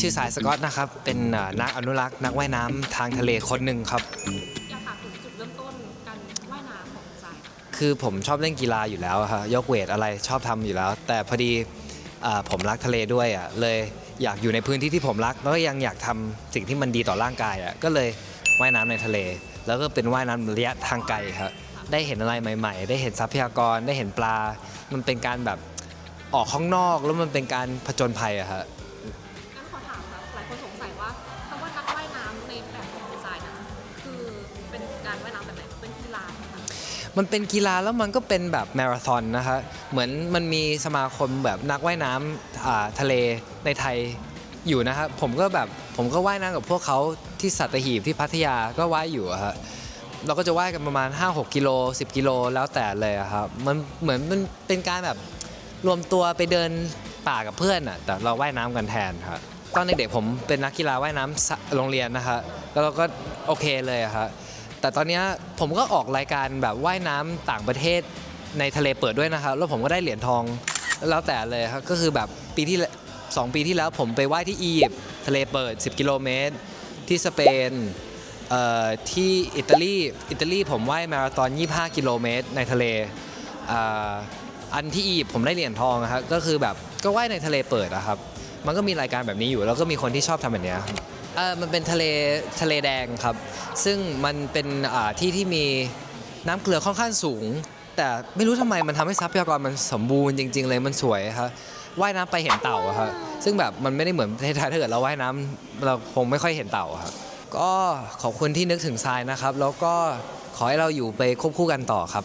ชื่อสายสกอตนะครับ เป็นเอ่อนักอนุรักษ์ นักว่ายน้ำทางทะเลคนหนึ่งครับ อยากถามถึงจุดเริ่มต้นการว่ายน้ำของทรายค่ะคือผมชอบเล่นกีฬาอยู่แล้วอะครับยกเวทอะไรชอบทำอยู่แล้ว แต่พอดีอ่าผมรักทะเลด้วยอะเลยอยากอยู่ในพื้นที่ที่ผมรัก แล้วก็ยังอยากทำสิ่งที่มันดีต่อร่างกายอะก็เลยว่ายน้ำในทะเล แล้วก็เป็นว่ายน้ำระยะทางไกลครับได้เห็นอะไรใหม่ ๆ ได้เห็นทรัพยากรได้เห็นปลา มันเป็นการแบบออกข้างนอกแล้วมันเป็นการผจญภัยอะครับ มันเป็นกีฬาแล้วมันก็เป็นแบบมาราธอนนะคะเหมือนมันมีสมาคมแบบนักว่ายน้ำอ่าทะเลในไทยอยู่นะครับผมก็แบบผมก็ว่ายน้ำกับพวกเขาที่สัตหีบที่พัทยาก็ว่ายอยู่ครับเราก็จะว่ายกันประมาณ 5-6 กิโล 10 กิโลแล้วแต่เลยครับมันเหมือนมันเป็นการแบบรวมตัวไปเดินป่ากับเพื่อนอะแต่เราว่ายน้ำกันแทนครับตอนเด็กๆผมเป็นนักกีฬาว่ายน้ำสะโรงเรียนนะคะแล้วเราก็โอเคเลยครับ แต่ตอนนี้ผมก็ออกรายการแบบว่ายน้ำต่างประเทศในทะเลเปิดด้วยนะครับ แล้วผมก็ได้เหรียญทองแล้วแต่เลยครับก็คือแบบปีที่แล้วสองปีที่แล้วผมไปว่ายที่อียิปต์ทะเลเปิด 10 กิโลเมตร ที่สเปนเอ่อที่อิตาลีอิตาลีผมว่ายมาราธอน 25 กิโลเมตรในทะเลอ่าอันที่อียิปต์ผมได้เหรียญทองนะครับก็คือแบบก็ว่ายในทะเลเปิดนะครับ มันก็มีรายการแบบนี้อยู่ แล้วก็มีคนที่ชอบทำแบบเนี้ยครับ ออมันเป็นทะเลทะเลแดงครับ ซึ่งมันเป็นอ่าที่ที่มีน้ำเกลือค่อนข้างสูง แต่ไม่รู้ทำไมมันทำให้ทรัพยากรมันสมบูรณ์จริง ๆ เลยมันสวยครับว่ายน้ำไปเห็นเต่าอะครับซึ่งแบบมันไม่ได้เหมือนประเทศไทยถ้าเกิดเราว่ายน้ำเราคงไม่ค่อยเห็นเต่าครับก็ขอบคุณที่นึกถึงทรายนะครับ แล้วก็ขอให้เราอยู่ไปควบคู่กันต่อครับ